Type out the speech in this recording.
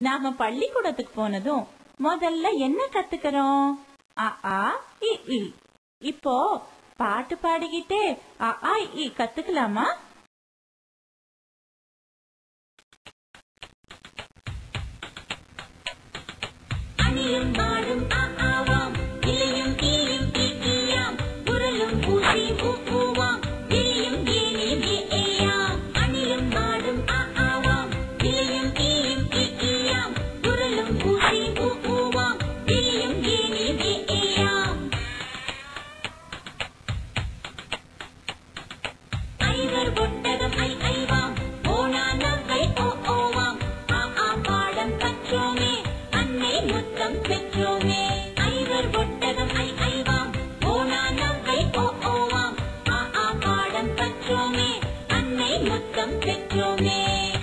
நாம பள்ளிக்கூடத்துக்கு போனதும் முதல்ல என்ன கத்துக்கிறோம் இப்போ பாட்டு பாடிக்கிட்டே அ ஆ கத்துக்கலாமா அணியும் பாடும் அ குரலும் ஊசி ஊ வரம் பெற்றோமே. ஐவர் ஒட்டகம் ஐ ஐவாம். ஓனா நாம் ஐ ஓ ஓவாம். ஆ ஆ பாடம் பற்றோமே. அன்னை முத்தம் பெற்றோமே.